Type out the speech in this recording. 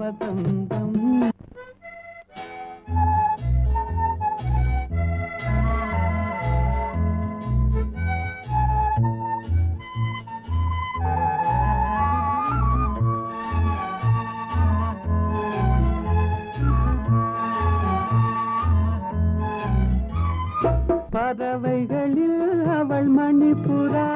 வசந்தம் பறவைகளில் அவள் மணிப்புறா